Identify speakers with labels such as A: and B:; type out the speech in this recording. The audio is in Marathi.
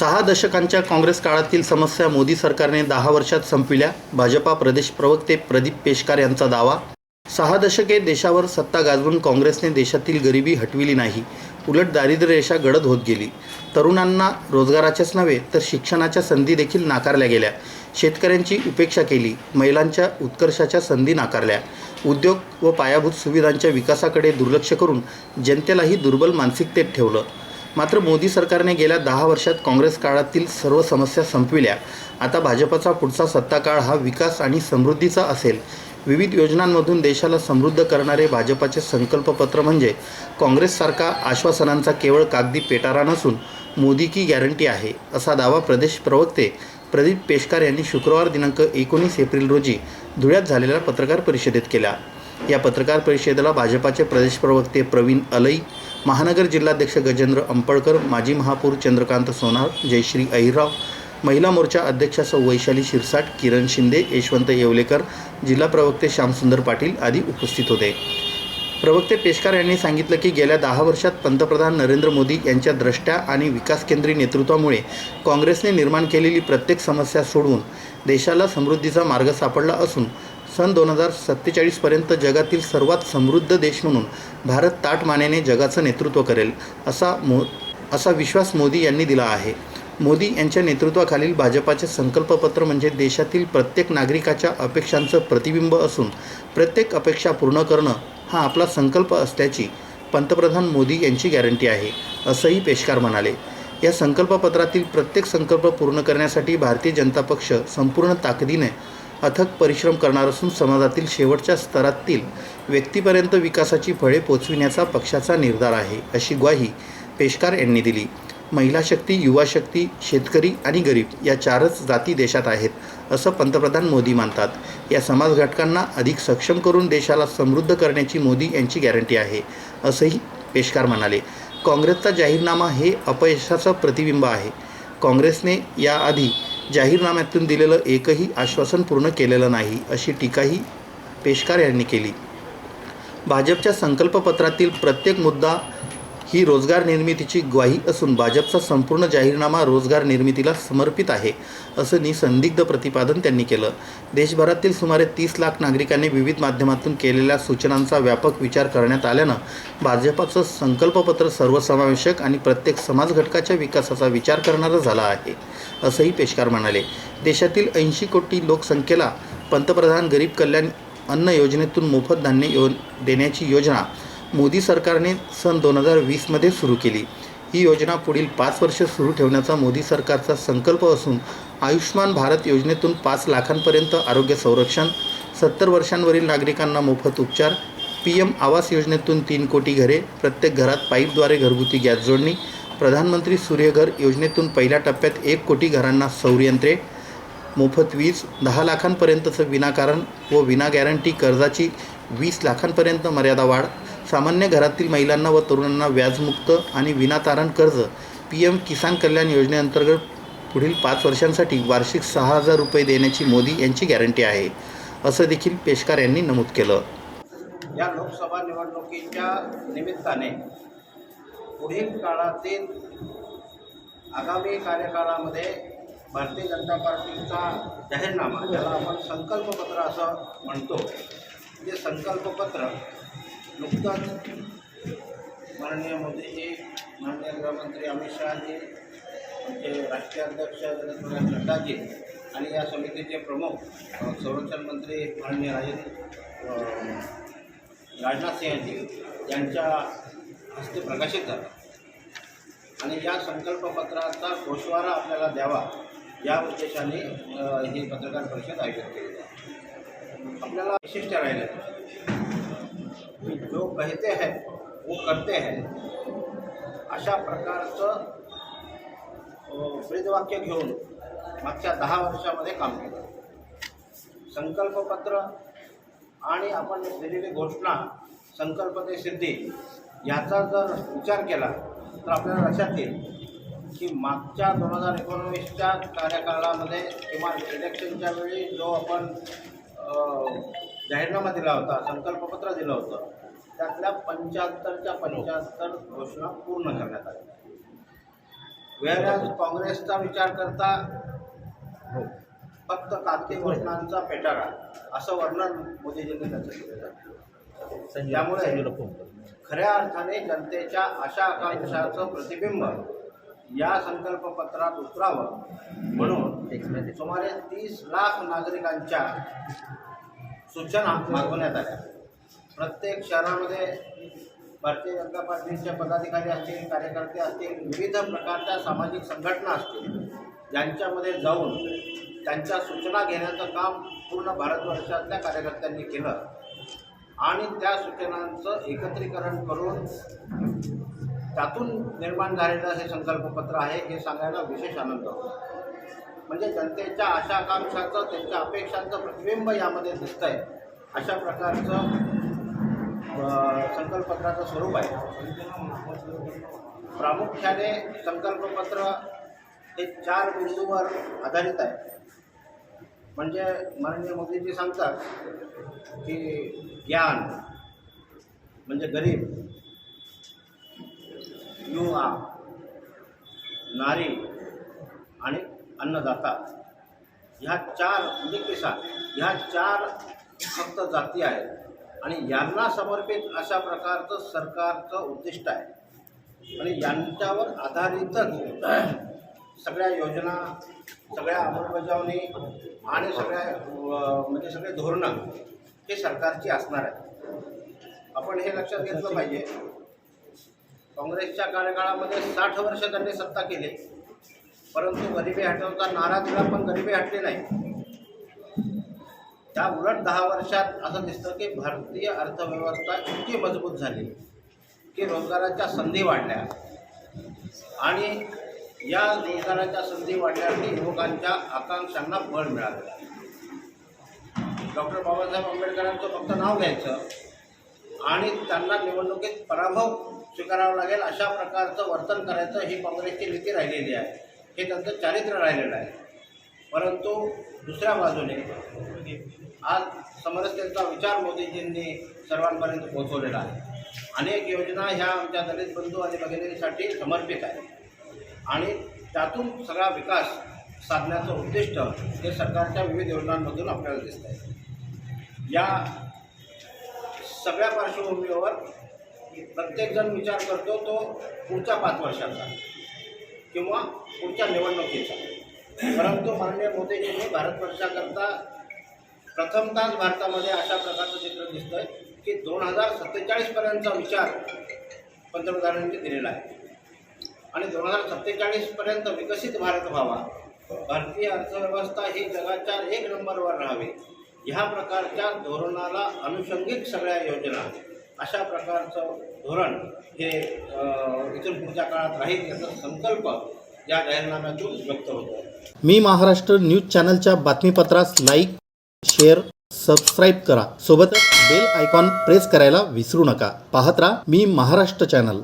A: सहा दशकांच्या काँग्रेस काळातील समस्या मोदी सरकारने दहा वर्षात संपविल्या. भाजपा प्रदेश प्रवक्ते प्रदीप पेशकार यांचा दावा सहा दशके देशावर सत्ता गाजवून काँग्रेसने देशातील गरिबी हटविली नाही. उलट दारिद्र्य रेषा गडद होत गेली. तरुणांना रोजगाराच्याच नव्हे तर शिक्षणाच्या संधी देखील नाकारल्या गेल्या. शेतकऱ्यांची उपेक्षा केली महिलांच्या उत्कर्षाच्या संधी नाकारल्या. उद्योग व पायाभूत सुविधांच्या विकासाकडे दुर्लक्ष करून जनतेलाही दुर्बल मानसिकतेत ठेवलं. मात्र मोदी सरकारने गेल्या दहा वर्षात काँग्रेस काळातील सर्व समस्या संपविल्या. आता भाजपचा पुढचा सत्ताकाळ हा विकास आणि समृद्धीचा असेल. विविध योजनांमधून देशाला समृद्ध करणारे भाजपाचे संकल्पपत्र म्हणजे काँग्रेससारखा आश्वासनांचा केवळ कागदी पेटारा नसून मोदी की गॅरंटी आहे असा दावा प्रदेश प्रवक्ते प्रदीप पेशकार यांनी शुक्रवार दिनांक एकोणीस एप्रिल रोजी धुळ्यात झालेल्या पत्रकार परिषदेत केला. या पत्रकार परिषदेला भाजपाचे प्रदेश प्रवक्ते प्रवीण अलई महानगर जिल्हाध्यक्ष गजेंद्र अंपळकर माजी महापौर चंद्रकांत सोनार जयश्री अहिरराव महिला मोर्चा अध्यक्षा सौ वैशाली शिरसाट किरण शिंदे यशवंत येवलेकर जिल्हा प्रवक्ते श्यामसुंदर पाटील आदी उपस्थित होते. प्रवक्ते पेशकार यांनी सांगितलं की गेल्या दहा वर्षात पंतप्रधान नरेंद्र मोदी यांच्या द्रष्ट्या आणि विकासकेंद्री नेतृत्वामुळे काँग्रेसने निर्माण केलेली प्रत्येक समस्या सोडवून देशाला समृद्धीचा मार्ग सापडला असून सन दोन हजार सत्तेचाळीसपर्यंत जगातील सर्वात समृद्ध देश म्हणून भारत ताटमानेने जगाचं नेतृत्व करेल असा मो असा विश्वास मोदी यांनी दिला आहे. मोदी यांच्या नेतृत्वाखालील भाजपाचे संकल्पपत्र म्हणजे देशातील प्रत्येक नागरिकाच्या अपेक्षांचं प्रतिबिंब असून प्रत्येक अपेक्षा पूर्ण करणं हा आपला संकल्प असल्याची पंतप्रधान मोदी यांची गॅरंटी आहे असंही पेशकार म्हणाले. या संकल्पपत्रातील प्रत्येक संकल्प पूर्ण करण्यासाठी भारतीय जनता पक्ष संपूर्ण ताकदीने अथक परिश्रम करणार असून समाजातील शेवटच्या स्तरातील व्यक्तीपर्यंत विकासाची फळे पोचविण्याचा पक्षाचा निर्धार आहे अशी ग्वाही पेशकार यांनी दिली. महिला शक्ती युवा शक्ती शेतकरी आणि गरीब या चारच जाती देशात आहेत असं पंतप्रधान मोदी मानतात. या समाज घटकांना अधिक सक्षम करून देशाला समृद्ध करण्याची मोदी यांची गॅरंटी आहे असंही पेशकार म्हणाले. काँग्रेसचा जाहीरनामा हे अपयशाचं प्रतिबिंब आहे. काँग्रेसने याआधी जाहीरनाम्यातून दिलेलं एकही आश्वासन पूर्ण केलेलं नाही अशी टीकाही पेशकार यांनी केली. भाजपच्या संकल्पपत्रातील प्रत्येक मुद्दा ही रोजगार निर्मितीची ग्वाही असून भाजपचा संपूर्ण जाहीरनामा रोजगार निर्मितीला समर्पित आहे असं निसंदिग्ध प्रतिपादन त्यांनी केलं. देशभरातील सुमारे तीस लाख नागरिकांनी विविध माध्यमातून केलेल्या सूचनांचा व्यापक विचार करण्यात आल्यानं भाजपाचं संकल्पपत्र सर्वसमावेशक आणि प्रत्येक समाज घटकाच्या विकासाचा विचार करणारं झाला आहे असंही पेशकार म्हणाले. देशातील ऐंशी कोटी लोकसंख्येला पंतप्रधान गरीब कल्याण अन्न योजनेतून मोफत धान्य यो देण्याची योजना मोदी सरकारने सन दोन हजार वीसमध्ये सुरू केली. ही योजना पुढील पाच वर्ष सुरू ठेवण्याचा मोदी सरकारचा संकल्प असून आयुष्मान भारत योजनेतून पाच लाखांपर्यंत आरोग्य संरक्षण सत्तर वर्षांवरील नागरिकांना मोफत उपचार पी एम आवास योजनेतून तीन कोटी घरे प्रत्येक घरात पाईपद्वारे घरगुती गॅस जोडणी प्रधानमंत्री सूर्यघर योजनेतून पहिल्या टप्प्यात एक कोटी घरांना सौरयंत्रे मोफत वीज दहा लाखांपर्यंतचं विनाकारण व विना गॅरंटी कर्जाची वीस लाखांपर्यंत मर्यादा वाढ सामान्य घरातील महिलांना व तरुणांना व्याजमुक्त आणि विनातारण कर्ज पी एम किसान कल्याण योजनेअंतर्गत पुढील पाच वर्षांसाठी वार्षिक सहा हजार रुपये देण्याची मोदी यांची गॅरंटी आहे असं देखील पेशकार यांनी नमूद केलं.
B: या लोकसभा निवडणुकीच्या निमित्ताने पुढील काळातील आगामी कार्यकाळामध्ये भारतीय जनता पार्टीचा जाहीरनामा ज्याला आपण संकल्पपत्र असं म्हणतो ते संकल्पपत्र नुकताच माननीय मोदीजी माननीय गृहमंत्री अमित शहाजी आमचे राष्ट्रीय अध्यक्ष जगतप्रकाश नड्डाजी आणि या समितीचे प्रमुख संरक्षण मंत्री माननीय राजेंद्र राजनाथ सिंहजी यांच्या हस्ते प्रकाशित झाला. आणि या संकल्पपत्राचा गोषवारा आपल्याला द्यावा या उद्देशाने ही पत्रकार परिषद आयोजित केली. आपल्याला विशिष्ट राहिलं की जो कहते हैं वो करते हैं। अशा प्रकारचं अ, ब्रीदवाक्य घेऊन मागच्या दहा वर्षामध्ये काम केलं. संकल्पपत्र आणि आपण दिलेली घोषणा संकल्प ते सिद्धी याचा जर विचार केला तर आपल्याला लक्षात येईल की मागच्या दोन हजार एकोणवीसच्या कार्यकाळामध्ये किंवा इलेक्शनच्या वेळी जो आपण जाहीरनामा दिला होता संकल्पपत्र दिलं होतं. त्यातल्या पंच्याहत्तरच्या पंच्याहत्तर घोषणा पूर्ण करण्यात आल्या. वेळेस काँग्रेसचा विचार करता फक्त कागदी घोषणांचा पेटारा असं वर्णन मोदीजींनी त्याचं केलेलं आहे त्यामुळे खऱ्या अर्थाने जनतेच्या आशा आकांक्षाचं प्रतिबिंब या संकल्पपत्रात उतरावं म्हणून सुमारे तीस लाख नागरिकांच्या सूचना मागवण्यात आल्या. प्रत्येक शहरामध्ये भारतीय जनता पार्टीचे पदाधिकारी असतील कार्यकर्ते असतील विविध प्रकारच्या सामाजिक संघटना असतील ज्यांच्यामध्ये जाऊन त्यांच्या सूचना घेण्याचं काम पूर्ण भारतवर्षातल्या कार्यकर्त्यांनी केलं. आणि त्या सूचनांचं एकत्रीकरण करून त्यातून निर्माण झालेलं हे संकल्पपत्र आहे हे सांगायला विशेष आनंद होतो. म्हणजे जनतेच्या आशा आकांक्षाचं त्यांच्या अपेक्षांचं प्रतिबिंब यामध्ये दिसतंय. अशा प्रकारचं संकल्पपत्राचं स्वरूप आहे. प्रामुख्याने संकल्पपत्र हे चार बिंदूवर आधारित आहे. म्हणजे माननीय मोदीजी सांगतात की ज्ञान म्हणजे गरीब युवा नारी आणि अन्नदाता. ह्या चार म्हणजे किसान ह्या चार फक्त जाती आहेत. आणि यांना समर्पित अशा प्रकारचं सरकारचं उद्दिष्ट आहे. आणि यांच्यावर आधारितच सगळ्या योजना सगळ्या अंमलबजावणी आणि सगळ्या म्हणजे सगळे धोरणं हे सरकारची असणार आहेत. आपण हे लक्षात घेतलं पाहिजे. काँग्रेसच्या कार्यकाळामध्ये साठ वर्ष त्यांनी सत्ता केली. परंतु गरिबी हटवता नारा दिला पण गरिबी हटली नाही. त्या उलट दहा वर्षात असं दिसतं की भारतीय अर्थव्यवस्था इतकी मजबूत झाली की रोजगाराच्या संधी वाढल्या. आणि या रोजगाराच्या संधी वाढल्याने युवकांच्या आकांक्षांना बळ मिळालं. डॉक्टर बाबासाहेब आंबेडकरांचं फक्त नाव घ्यायचं आणि त्यांना निवडणुकीत पराभव स्वीकारावा लागेल अशा प्रकारचं वर्तन करायचं ही काँग्रेसची नीती राहिलेली आहे. हे त्यांचं चारित्र्य राहिलेलं आहे. परंतु दुसऱ्या बाजूने आज समरसतेचा विचार मोदीजींनी सर्वांपर्यंत पोहोचवलेला आहे. अनेक योजना ह्या आमच्या दलित बंधू आणि भगिनींसाठी समर्पित आहेत. आणि त्यातून सगळा विकास साधण्याचं उद्दिष्ट हे सरकारच्या विविध योजनांमधून आपल्याला दिसत आहे. या सगळ्या पार्श्वभूमीवर प्रत्येकजण विचार करतो तो पुढच्या पाच वर्षांचा. किंवा पुढच्या निवडणुकीचा परंतु माननीय मोदीजींनी भारतवर्षाकरता प्रथमताच भारतामध्ये अशा प्रकारचं चित्र दिसतं आहे की दोन हजार सत्तेचाळीसपर्यंतचा विचार पंतप्रधानांनी दिलेला आहे. आणि दोन हजार सत्तेचाळीसपर्यंत विकसित भारत व्हावा भारतीय अर्थव्यवस्था ही जगाच्या एक नंबरवर राहावी ह्या प्रकारच्या धोरणाला अनुषंगिक सगळ्या योजना अशा प्रकारचं धोरण हे इथून पुढच्या काळात राहील याचा संकल्प या जाहीरनाम्यातून व्यक्त होतो.
A: मी महाराष्ट्र न्यूज चॅनलच्या बातमीपत्रास लाईक शेअर सबस्क्राईब करा. सोबतच बेल आयकॉन प्रेस करायला विसरू नका. पाहत राहा मी महाराष्ट्र चॅनल.